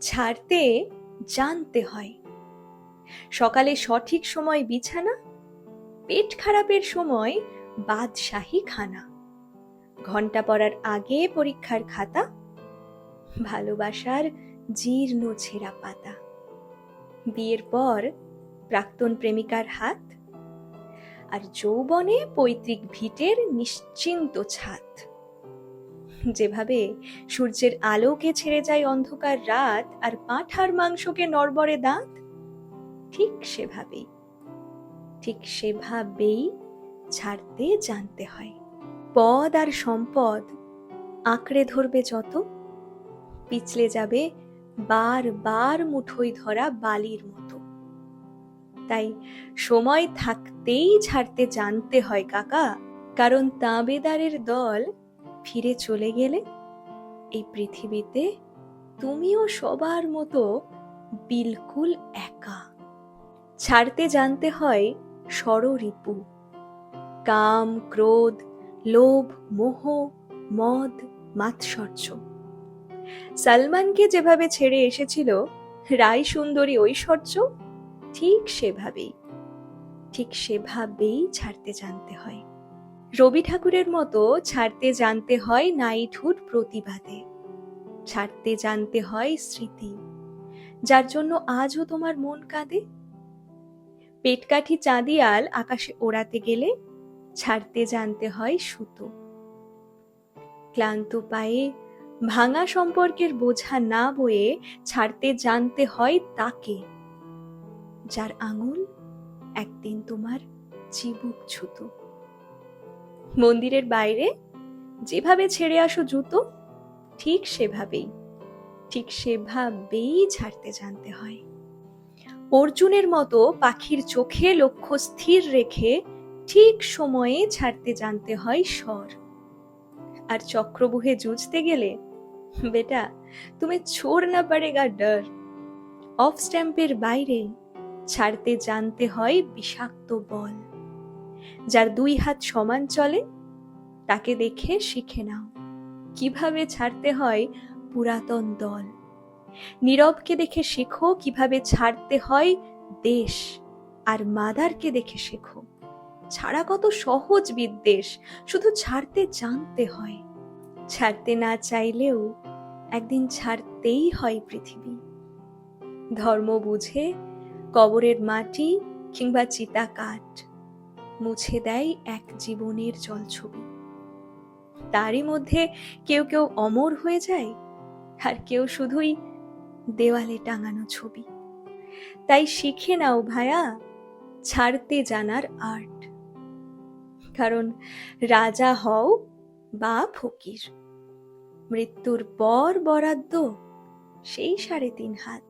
ছাড়তে জানতে হয়। সকালে সঠিক সময় বিছানা, পেট খারাপের সময় বাদশাহী খানা। ঘণ্টা পড়ার আগে পরীক্ষার খাতা, ভালোবাসার জীর্ণ ছেঁড়া পাতা। বিয়ের পর প্রাক্তন প্রেমিকার হাত আর যৌবনে পৈতৃক ভিটের নিশ্চিন্ত ছাদ। যেভাবে সূর্যের আলোকে ছেড়ে যায় অন্ধকার রাত আর পাঁঠার মাংসকে নড়বড়ে দাঁত, ঠিক সেভাবেই ঠিক সেভাবেই ছাড়তে জানতে হয়। পদ আর সম্পদ আঁকড়ে ধরবে যত, পিছলে যাবে বার বার মুঠোই ধরা বালির মতো। তাই সময় থাকতেই ছাড়তে জানতে হয় কাকা, কারণ তাঁবেদারের দল ফিরে চলে গেলে এই পৃথিবীতে তুমিও সবার মতো বিলকুল একা। ছাড়তে জানতে হয় ষড়রিপু কাম, ক্রোধ, লোভ, মোহ, মদ, মাৎসর্য। সালমানকে যেভাবে ছেড়ে এসেছিল রায় সুন্দরী ঐশ্বর্য ঠিক সেভাবেই ঠিক সেভাবেই ছাড়তে জানতে হয়। রবি ঠাকুরের মতো ছাড়তে জানতে হয় নাইটহুড প্রতিবাদে। ছাড়তে জানতে হয় স্মৃতি। যার জন্য আজও তোমার মন কাঁদে? পেটকাঠি চাঁদিয়াল আকাশে ওড়াতে গেলে ছাড়তে জানতে হয় সুতো। ক্লান্ত পায়ে ভাঙা সম্পর্কের বোঝা না বয়ে ছাড়তে জানতে হয় তাকে। যার আঙুল একদিন তোমার চিবুক ছুতো। মন্দিরের বাইরে যেভাবে ছেড়ে আসো জুতো, ঠিক সেভাবেই ঠিক সেভাবেই ছাড়তে জানতে হয়। অর্জুনের মতো পাখির চোখে লক্ষ্য স্থির রেখে ঠিক সময়ে ছাড়তে জানতে হয় স্বর। আর চক্রবুহে জুঝতে গেলে, বেটা, তুমি ছোড় না পারেগা, ডর। অফ স্ট্যাম্পের বাইরে ছাড়তে জানতে হয় বিষাক্ত বল। যার দুই হাত সমান চলে, তাকে দেখে শিখে নাও। কীভাবে ছাড়তে হয় পুরাতন দল? নীরবকে দেখে শেখো কীভাবে ছাড়তে হয় দেশ, আর মাদারকে দেখে শেখো। ছাড়া কত সহজ বিদ্বেষ, শুধু ছাড়তে জানতে হয়। ছাড়তে না চাইলেও একদিন ছাড়তেই হয় পৃথিবী। ধর্ম বুঝে কবরের মাটি কিংবা চিতা কাঠ মুছে দেয় এক জীবনের জলছবি। তারই মধ্যে কেউ কেউ অমর হয়ে যায়, আর কেউ শুধুই দেওয়ালে টাঙানো ছবি। তাই শিখে নাও ভায়া, ছাড়তে জানার আর্ট। কারণ রাজা হও বা ফকির, মৃত্যুর পর বরাদ্দ সেই সাড়ে তিন হাত।